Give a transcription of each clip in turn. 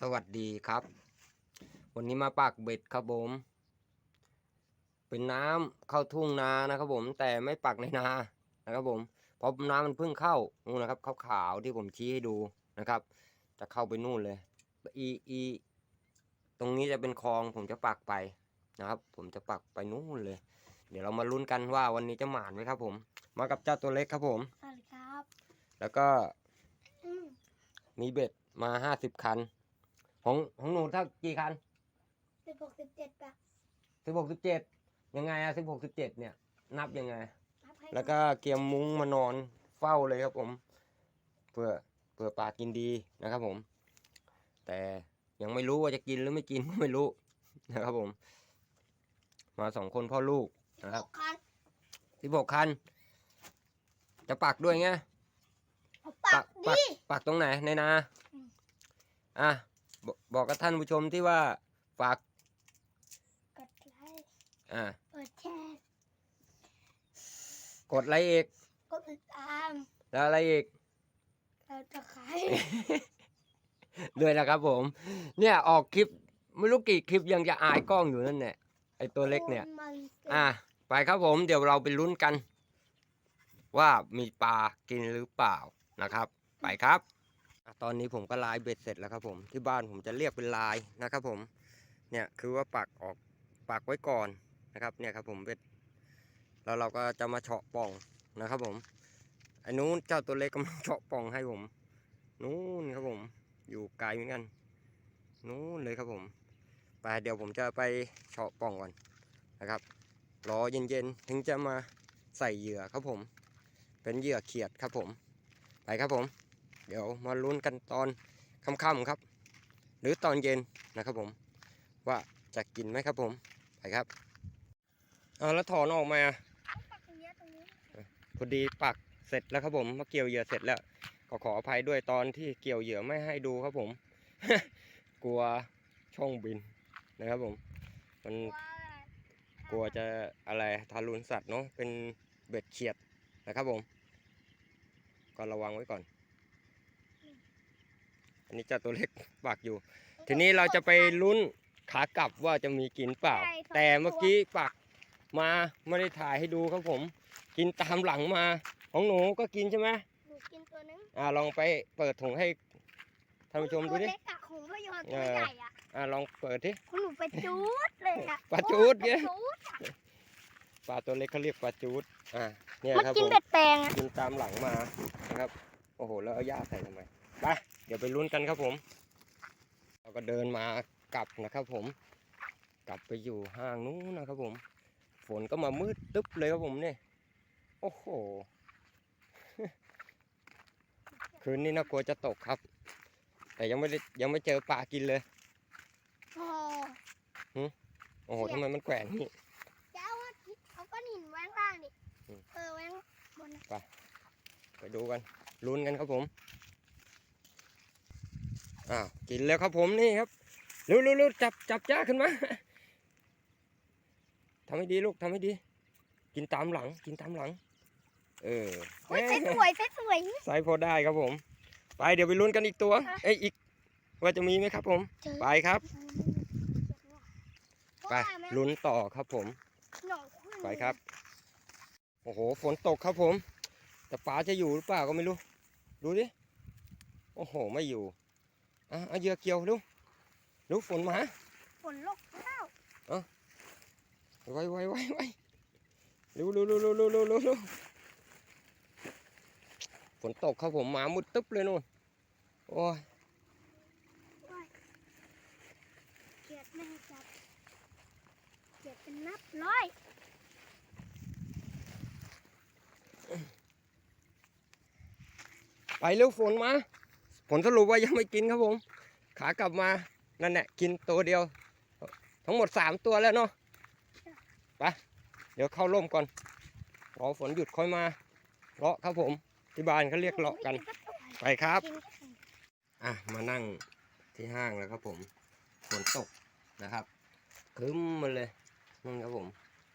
สวัสดีครับ วันนี้มาปักเบ็ดครับผม เป็นน้ำเข้าทุ่งนานะครับผม แต่ไม่ปักในนานะครับผมเพราะน้ำมันเพิ่งเข้านู่นนะครับขาวๆที่ผมชี้ให้ดูนะครับ จะเข้าไปนู่นเลยอีอีตรงนี้จะเป็นคลองผมจะปักไปนะครับ ผมจะปักไปนู่นเลย เดี๋ยวเรามาลุ้นกันว่าวันนี้จะหมานไหมครับ ผม มากับเจ้าตัวเล็กครับผมสวัสดีครับ แล้วก็อืมมีเบ็ดมาห้าสิบคัน ของของหนูถ้ากี่คันสิบหกสิบเจ็ดปะสิบหกสิบเจ็ดยังไงอะสิบหกสิบเจ็ดเนี่ย นับยังไงนับให้แล้วก็เกียมมุ้งมานอนเฝ้าเลยครับผม เพื่อเพื่อปลากินดีนะครับผม แต่ยังไม่รู้ว่าจะกินหรือไม่กิน ก็ไม่รู้นะครับผม มาสองคนพ่อลูก สิบนะครับหกคันสิบหกคัน จะปักด้วยไงเอาปักปักดิปักตรงไหนในนา อืม อะ บอกบอกกับท่านผู้ชมที่ว่าฝากกดไลค์อะกดแชร์กดไลค์อีกกดติดตามแล้วอะไรอีกเราจะขายด้วยนะครับผม เนี่ยออกคลิปไม่รู้กี่คลิปยังจะอายกล้องอยู่นั่นแหละไอตัวเล็กเนี่ยมันอะไปครับผมเดี๋ยวเราไปลุ้นกัน ว่ามีปลากินหรือเปล่านะครับ ไปครับอะ ตอนนี้ผมก็ลายเบ็ดเสร็จแล้วครับผมที่บ้านผมจะเรียกเป็นลายนะครับผมเนี่ยคือว่าปักออกปักไว้ก่อนนะครับเนี่ยครับผมเบ็ดแล้วเราก็จะมาเฉาะป่องนะครับผมไอ้นู้นเจ้าตัวเล็กกำลังเฉาะป่องให้ผม นู้นครับผมอยู่ไกลเหมือนกัน นู้นเลยครับผมไปเดี๋ยวผมจะไปเฉาะป่องก่อนนะครับรอเย็นๆถึงจะมาใส่เหยื่อครับผม เป็นเหยื่อเขียดครับผม ไปครับผม เดี๋ยวมาลุ้นกันตอนค่ำๆครับ หรือตอนเย็นนะครับผม ว่าจะกินไหมครับผม ไปครับเอาแล้วถอนออกมาพอดีปักเสร็จแล้วครับผมมาเกี่ยวเหยื่อเสร็จแล้ว ก็ขออภัยด้วยตอนที่เกี่ยวเหยื่อไม่ให้ดูครับผม กลัวช่องบินนะครับผม มันกลัวจะอะไรทารุณสัตว์เนาะเป็นเบ็ดเขียดนะครับผม ก็ระวังไว้ก่อน อันนี้เจ้าตัวเล็กปักอยู่ ทีนี้เราจะไปลุ้นขากลับว่าจะมีกินเปล่า ใช่สอง แต่เมื่อตัวกี้ปักมาไม่ได้ถ่ายให้ดูครับผม กินตามหลังมา ของหนูก็กินใช่ไหมหนูกินตัวนึงอ่าลองไปเปิดถุงให้ท่านผู้ชมดูตัวดิเล็กอะของพ่อยอนตัวเออใหญ่อะอ่าลองเปิดดิ คุณหนูไปจูดเลยอะปลาจู๊ดโอ้เนี่ยปลาจู๊ดอะปลาตัวเล็กเขาเรียกปลาจูดอ่าเนี่ยมันครับกิผนม เบ็ดแปลงอะกินตามหลังมานะครับ โอ้โห แล้วเอาหญ้าใส่ทำไม ไปเดี๋ยวไปลุ้นกันครับผม เราก็เดินมากลับนะครับผม กลับไปอยู่ห้างนู้นนะครับผม ฝนก็มามืดตึ๊บเลยครับผมเนี่ย โอ้โห คืนนี้น่ากลัวจะตกครับ แต่ยังไม่ได้ยังไม่เจอปลากินเลย โอ้โอ้โหทำไมมันแกว่งนี่เจ้าว่าเอาก้อนหินแว้งล่างดิอืมเออแว้งบนน่ะไปดูกันลุ้นกันครับผม อ้าวกินแล้วครับผมนี่ครับเร็วเร็วเร็วจับจับจ้าขึ้นมาทำให้ดีลูกทำให้ดี กินตามหลัง กินตามหลัง เออโอ้ยสวยสวยสวยไซส์พอได้ครับผม ไปเดี๋ยวไปลุ้นกันอีกตัวเอ้ยอีก ว่าจะมีไหมครับผมเจอไปครับ ไปว่าแม่ลุ้นต่อครับผมหนองขึ้นไปครับ โอ้โหฝนตกครับผม แต่ปลาจะอยู่หรือเปล่าก็ไม่รู้ ดูดิ โอ้โห ไม่อยู่ อะเอาเยื่อเกี่ยวลูกลูกฝนมาฝนลกเข้าวอะไวไวไวไวเร็วเร็วเร็วเร็วเร็วเร็วฝนตกครับผมมามุดตึ๊บเลยนู่นโอ้ยเกียดไม่จับเกียดเป็นนับร้อยไปเร็วฝนมา ผลสรุปว่ายังไม่กินครับผม ขากลับมานั่นแหละกินตัวเดียว ทั้งหมดสามตัวแล้วเนาะไปเดี๋ยวเข้าร่มก่อนรอฝนหยุดค่อยมาเลาะครับผม ที่บ้านเขาเรียกเลาะกันไปครับอะมานั่งที่ห้างแล้วครับผมฝนตกนะครับครึ้มมาเลยนั่นครับผม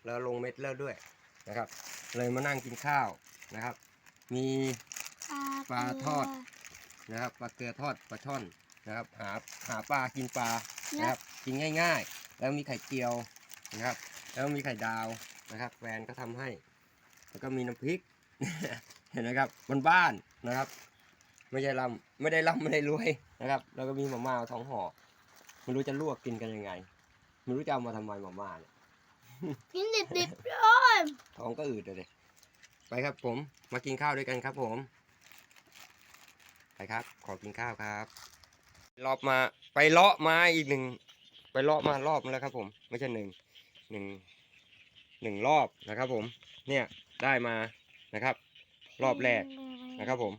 แล้วลงเม็ดแล้วด้วยนะครับ เลยมานั่งกินข้าวนะครับ มีปลาทอด นะครับปลาเกลือทอดปลาช่อนนะครับ หาหาปลากินปลานะครับกินง่าย ๆ แล้วมีไข่เจียวนะครับ แล้วมีไข่ดาวนะครับแฟนก็ทำให้ แล้วก็มีน้ำพริก เห็นไหมครับมันบ้านๆนะครับ ไม่ใช่ร่ำไม่ได้ร่ำไม่ได้รวยนะครับ แล้วก็มีมาม่าท้องห่อไม่รู้จะลวกกินกันยังไงไม่รู้จะเอามาทำไมมาม่าเนี่ยกินดิบๆเลยท้องก็อืดเลยดิไปครับผมมากินข้าวด้วยกันครับผม ไปครับ ขอกินข้าวครับรอบมาไปเลาะมาอีกหนึ่งไปเลาะมารอบแล้วครับ ผม ไม่ใช่หนึ่งหนึ่งหนึ่งรอบนะครับ ผม เนี่ยได้มานะครับ รอบแรกนะครับผม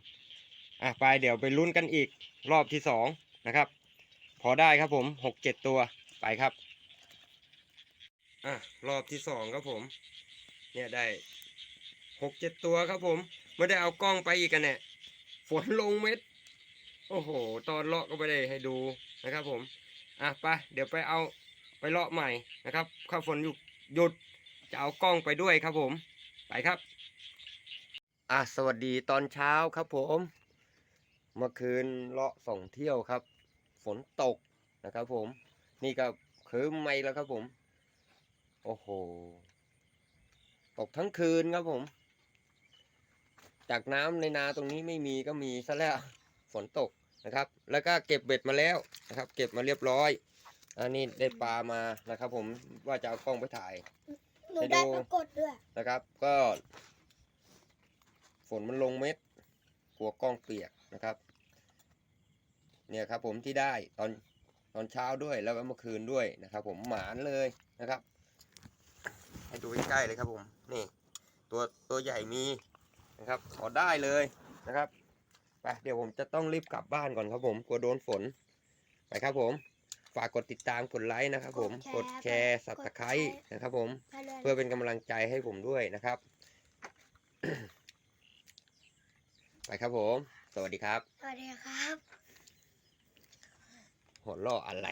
อะไปเดี๋ยวไปลุ้นกันอีกรอบที่สองนะครับ พอได้ครับผมหกเจ็ดตัวไปครับอะรอบที่สองครับผม เนี่ยได้หกเจ็ดตัวครับผม ไม่ได้เอากล้องไปอีกกันเนี่ยฝนลงเม็ด โอ้โห ตอนเลาะก็ไม่ได้ให้ดูนะครับ ผม อะไปเดี๋ยวไปเอาไปเลาะใหม่นะครับ ข้าฝนหยุดหยุดจะเอากล้องไปด้วยครับผม ไปครับ อะสวัสดีตอนเช้าครับผม เมื่อคืนเลาะส่งเที่ยวครับ ฝนตกนะครับ ผม นี่ก็คืมไม่แล้วครับผม โอ้โห ตกทั้งคืนครับผม จากน้ำในนาตรงนี้ไม่มีก็มีซะแล้วฝนตก นะครับ แล้วก็เก็บเบ็ดมาแล้วนะครับ เก็บมาเรียบร้อย อันนี้ได้ปลามานะครับ ผมว่าจะเอากล้องไปถ่ายหนูได้ปรากฏด้วยนะครับ ก็ ฝนมันลงเม็ดกลัวกล้องเปียกนะครับ เนี่ยครับผมที่ได้ตอนตอนเช้าด้วยแล้วก็เมื่อคืนด้วยนะครับ ผมหมานเลยนะครับ ให้ดูใกล้ๆเลยครับผมนี่ ตัวตัวใหญ่มีนะครับขอได้เลยนะครับ ไปเดี๋ยวผมจะต้องรีบกลับบ้านก่อนครับผมกลัวโดนฝนไปครับผม ฝากกดติดตามกดไลค์นะครับผมกดแชร์สับตะไคร้นะครับผม เพื่อเป็นกำลังใจให้ผมด้วยนะครับ ไปครับผม สวัสดีครับ สวัสดีครับหัวเราะอะไร